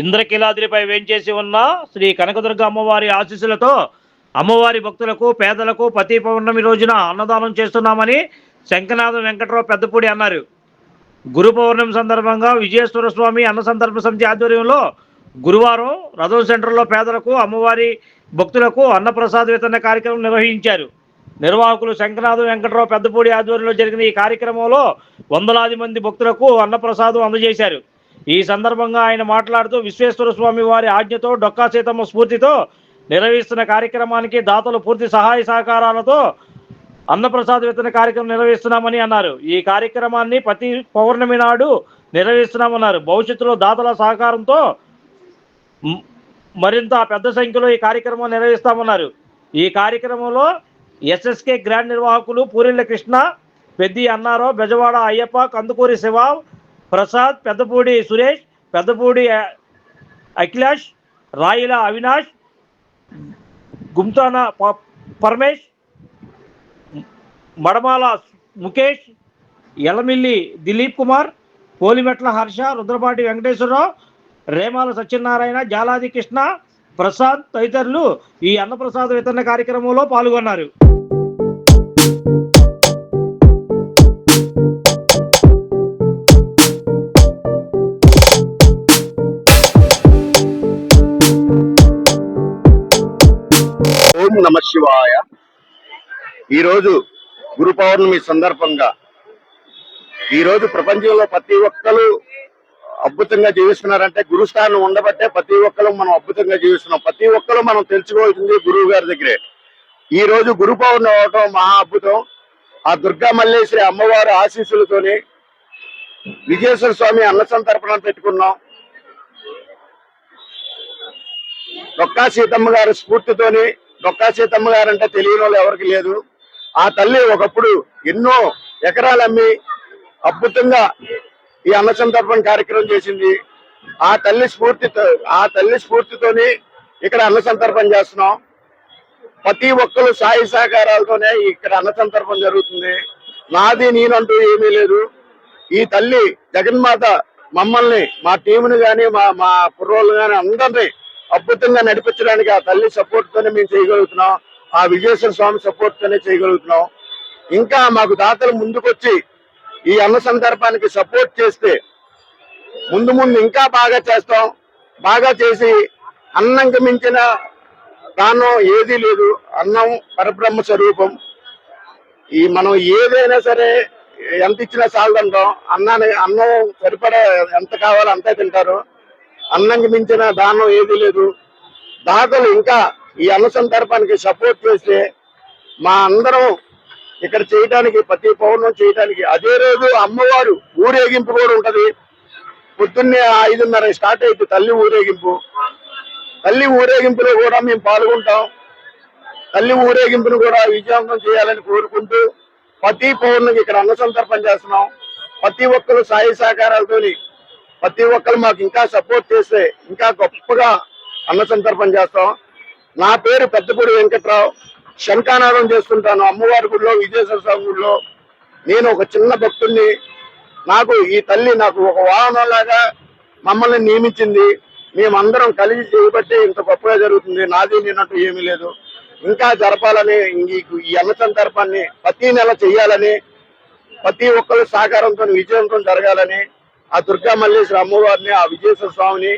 ఇంద్రకీలాద్రిపై వేంచేసి ఉన్న శ్రీ కనకదుర్గ అమ్మవారి ఆశీస్సులతో అమ్మవారి భక్తులకు పేదలకు ప్రతి పౌర్ణమి రోజున అన్నదానం చేస్తున్నామని శంకనాథం వెంకట్రావు పెద్దపూడి అన్నారు. గురు పౌర్ణమి సందర్భంగా విజయేశ్వర స్వామి అన్న సందర్భ సమితి ఆధ్వర్యంలో గురువారం రథం సెంటర్లో పేదలకు అమ్మవారి భక్తులకు అన్నప్రసాద వితరణ కార్యక్రమం నిర్వహించారు. నిర్వాహకులు శంకనాథం వెంకట్రావు పెద్దపూడి ఆధ్వర్యంలో జరిగిన ఈ కార్యక్రమంలో వందలాది మంది భక్తులకు అన్నప్రసాదం అందజేశారు. ఈ సందర్భంగా ఆయన మాట్లాడుతూ విశ్వేశ్వర స్వామి వారి ఆజ్ఞతో డొక్కా సీతమ్మ స్ఫూర్తితో నిర్వహిస్తున్న కార్యక్రమానికి దాతలు పూర్తి సహాయ సహకారాలతో అన్నప్రసాద్ వితరణ కార్యక్రమం నిర్వహిస్తున్నామని అన్నారు. ఈ కార్యక్రమాన్ని ప్రతి పౌర్ణమి నాడు నిర్వహిస్తున్నామన్నారు. భవిష్యత్తులో దాతల సహకారంతో మరింత పెద్ద సంఖ్యలో ఈ కార్యక్రమం నిర్వహిస్తామన్నారు. ఈ కార్యక్రమంలో ఎస్ఎస్కే గ్రాండ్ నిర్వాహకులు పూరిళ్ళ కృష్ణ పెద్ది అన్నారావు బెజవాడ అయ్యప్ప కందుకూరి శివ ప్రసాద్ పెద్దపూడి సురేష్ పెద్దపూడి అఖిలాష్ రాయిల అవినాష్ గుమ్తాన ప- పరమేష్ మడమాల ముఖేష్ ఎలమిల్లి దిలీప్ కుమార్ పోలిమెట్ల హర్ష రుద్రపాటి వెంకటేశ్వరరావు రేమాల సత్యనారాయణ జాలాది కృష్ణ ప్రసాద్ తదితరులు ఈ అన్నప్రసాద వితరణ కార్యక్రమంలో పాల్గొన్నారు. ఓం నమ శివాయ. ఈరోజు గురు పౌర్ణమి సందర్భంగా ఈరోజు ప్రపంచంలో ప్రతి ఒక్కరు అద్భుతంగా జీవిస్తున్నారంటే గురుస్థానం ఉండబట్టే ప్రతి ఒక్కరు మనం అద్భుతంగా జీవిస్తున్నాం. ప్రతి ఒక్కరు మనం తెలుసుకోవాల్సింది గురువు గారి దగ్గరే. ఈ రోజు గురు పౌర్ణమి అవటం మహా అద్భుతం. ఆ దుర్గా మల్లేశ్వరి అమ్మవారి ఆశీస్సులతోని విజయేశ్వర స్వామి అన్న సంతర్పణ పెట్టుకున్నాం. డొక్కా సీతమ్మ గారి స్ఫూర్తితోని డొక్కా సీతమ్మ గారు అంటే తెలియని వాళ్ళు ఎవరికి లేదు. ఆ తల్లి ఒకప్పుడు ఎన్నో ఎకరాలు అమ్మి అద్భుతంగా ఈ అన్న సంతర్పణ కార్యక్రమం చేసింది. ఆ తల్లి స్ఫూర్తితో ఆ తల్లి స్ఫూర్తితోని ఇక్కడ అన్న సంతర్పణ చేస్తున్నాం. ప్రతి ఒక్కరు సాయి సహకారాలతోనే ఇక్కడ అన్న సంతర్పణ జరుగుతుంది. నాది నేనంటూ ఏమీ లేదు. ఈ తల్లి జగన్మాత మమ్మల్ని మా టీముని కానీ మా మా కుర్రోళ్ళు కానీ అందరినీ అద్భుతంగా నడిపించడానికి ఆ తల్లి సపోర్ట్ తోనే మేము చేయగలుగుతున్నాం. ఆ విజయేశ్వర స్వామి సపోర్ట్ తోనే చేయగలుగుతున్నాం. ఇంకా మాకు దాతలు ముందుకొచ్చి ఈ అన్న సందర్భానికి సపోర్ట్ చేస్తే ముందు ముందు ఇంకా బాగా చేస్తాం. బాగా చేసి అన్నంకి మించిన దానం ఏదీ లేదు. అన్నం పరబ్రహ్మ స్వరూపం. ఈ మనం ఏదైనా సరే ఎంత ఇచ్చినా చాలదంటాం అన్నాన్ని అన్నం సరిపడా ఎంత కావాలో అంతే తింటారు. అన్నంకి మించిన దానం ఏది లేదు. దాతలు ఇంకా ఈ అన్న సందర్భానికి సపోర్ట్ చేస్తే మా అందరం ఇక్కడ చేయడానికి ప్రతి పౌర్ణం చేయడానికి అదే రోజు అమ్మవారు ఊరేగింపు కూడా ఉంటది. పొద్దున్నే ఐదున్నర స్టార్ట్ అయితే తల్లి ఊరేగింపు. తల్లి ఊరేగింపులో కూడా మేము పాల్గొంటాం. తల్లి ఊరేగింపును కూడా విజయవంతం చేయాలని కోరుకుంటూ ప్రతి పౌర్ణమికి ఇక్కడ అన్న సంతర్పణ చేస్తున్నాం. ప్రతి ఒక్కరు సాయి సహకారాలతోని ప్రతి ఒక్కరు మాకు ఇంకా సపోర్ట్ చేస్తే ఇంకా గొప్పగా అన్న సందర్భం చేస్తాం. నా పేరు పెద్దపూడి వెంకట్రావు. శంఖానాదం చేస్తుంటాను. అమ్మవారి గుడిలో విజయేశ్వర స్వామి గుడిలో. నేను ఒక చిన్న భక్తుడిని నాకు ఈ తల్లి నాకు ఒక వాహనం లాగా మమ్మల్ని నియమించింది. మేమందరం కలిసి చేయబట్టి ఇంత గొప్పగా జరుగుతుంది. నాది నేనంటూ ఏమీ లేదు. ఇంకా జరపాలని ఈ- ఈ అన్న సందర్భాన్ని ప్రతి నెల చెయ్యాలని ప్రతి ఒక్కరు సహకారంతో విజయంతో జరగాలని ఆ దుర్గా మల్లేశ్వర అమ్మవారిని ఆ విజయేశ్వర స్వామిని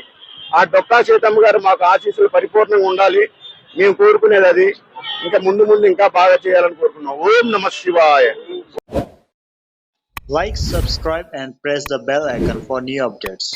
ఆ డొక్కా సీతమ్మ గారు మాకు ఆశీస్సులు పరిపూర్ణంగా ఉండాలి. మేము కోరుకునేది అది. ఇంకా ముందు ముందు ఇంకా బాగా చేయాలని కోరుకున్నాం. ఓం నమ శివాయ. Like subscribe and press the bell icon for new updates